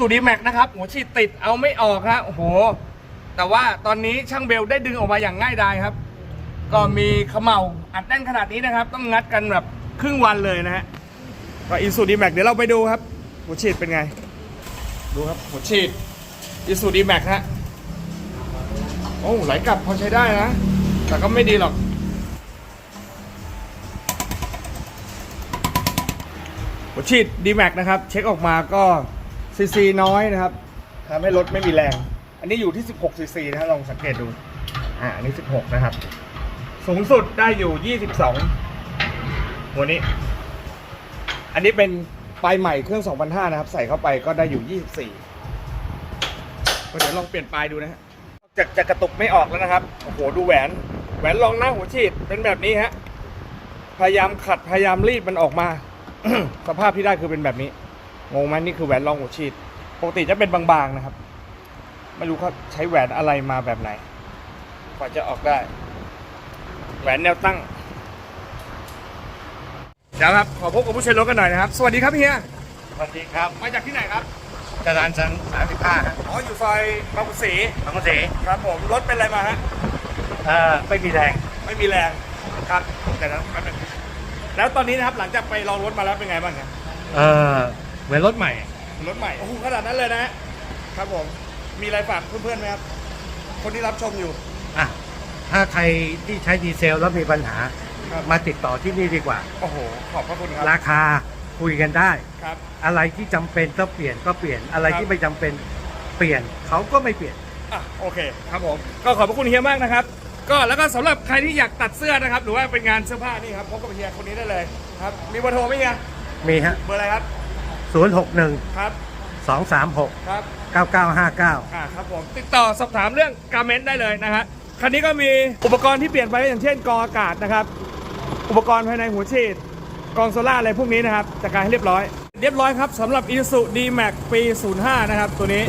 สูดีแม็กนะครับหัวฉีดติดเอาไม่ออกฮะโอ้โห แต่ว่าตอนนี้ช่างเบลได้ดึงออกมาอย่างง่ายดายครับ ก็มีเขมเหลาอัดแน่นขนาดนี้นะครับ ต้องงัดกันแบบครึ่งวันเลยนะฮะก็อีสูดีแม็กเดี๋ยวเราไปดูครับ หัวฉีดเป็นไง ดูครับหัวฉีดอีสูดีแม็กฮะโอ้ไหลกลับพอใช้ได้นะ แต่ก็ไม่ดีหรอกหัวฉีด d m a x นะครับ เช็คออกมาก็ ซีซีน้อยนะครับทำให้รถไม่มีแรง อันนี้อยู่ที่ 16ซีซีนะฮะลองสังเกตดู อ่าอันนี้ 16 นะครับ สูงสุดได้อยู่ 22 หัวนี้ อันนี้เป็นปลายใหม่เครื่อง 2005 นะครับ ใส่เข้าไปก็ได้อยู่ 24ก็เดี๋ยวลองเปลี่ยนปลายดูนะฮะจะจะกระตุกไม่ออกแล้วนะครับ โอ้โห ดูแหวน แหวนรองหน้าหัวฉีดเป็นแบบนี้ฮะ พยายามขัด พยายามรีดมันออกมา สภาพที่ได้คือเป็นแบบนี้ งงไหมนี่คือแหวนรองหัวฉีดปกติจะเป็นบางๆนะครับ ไม่รู้เขาใช้แหวนอะไรมาแบบไหนกว่าจะออกได้ แหวนแนวตั้งเดี๋ยวครับขอพบกับผู้ใช้รถกันหน่อยนะครับ สวัสดีครับเฮียสวัสดีครับมาจากที่ไหนครับจรัญสันสามสิบห้าฮะอ๋ออยู่ซอยบางกุศรีบางกะเสครับผมรถเป็นอะไรมาฮะเอ่อไม่มีแรงไม่มีแรงครับแต่นั้นแป๊บนึงแล้วตอนนี้นะครับหลังจากไปลองรถมาแล้วเป็นไงบ้างครับเอ่อ เหมือนรถใหม่ รถใหม่โอ้โหขนาดนั้นเลยนะฮะครับผมมีอะไรฝากเพื่อนๆไหมครับ คนที่รับชมอยู่ อะ ถ้าใครที่ใช้ดีเซลแล้วมีปัญหา ครับ มาติดต่อที่นี่ดีกว่า โอ้โห ขอบพระคุณครับราคาคุยกันได้ ครับ อะไรที่จำเป็นต้องเปลี่ยนก็เปลี่ยน อะไรครับที่ไม่จำเป็นเปลี่ยนเขาก็ไม่เปลี่ยน อะโอเคครับผมก็ขอบพระคุณเฮียมากนะครับ ก็แล้วก็สำหรับใครที่อยากตัดเสื้อนะครับ หรือว่าเป็นงานเสื้อผ้านี่ครับพบกับเฮียคนนี้ได้เลยครับ มีเบอร์โทรไหมเฮียมีฮะ เบอร์อะไรครับ 061ครับ236ครับ9959อ่าครับผมติดต่อสอบถามเรื่องการเมนต์ได้เลยนะฮะคันนี้ก็มีอุปกรณ์ที่เปลี่ยนไปอย่างเช่นกรองอากาศนะครับ อุปกรณ์ภายในหัวฉีดกรองโซล่าอะไรพวกนี้นะครับจัดการให้เรียบร้อย เรียบร้อยครับสำหรับ i s u D-Max ปี 05 นะครับ ตัวนี้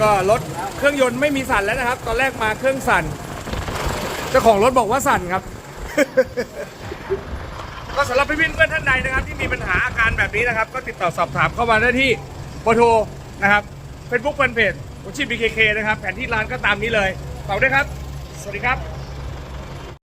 ก็รถเครื่องยนต์ไม่มีสั่นแล้วนะครับ ตอนแรกมาเครื่องสั่นเจ้าของรถบอกว่าสั่นครับ ก็สำหรับพี่ๆเพื่อนท่านใดนะครับ ที่มีปัญหาอาการแบบนี้นะครับ ก็ติดต่อสอบถามเข้ามาได้ที่เบอร์โทรนะครับเฟซบุ๊กแฟนเพจหัวฉีด BKK นะครับ แผนที่ร้านก็ตามนี้เลยฝากด้วยครับ สวัสดีครับ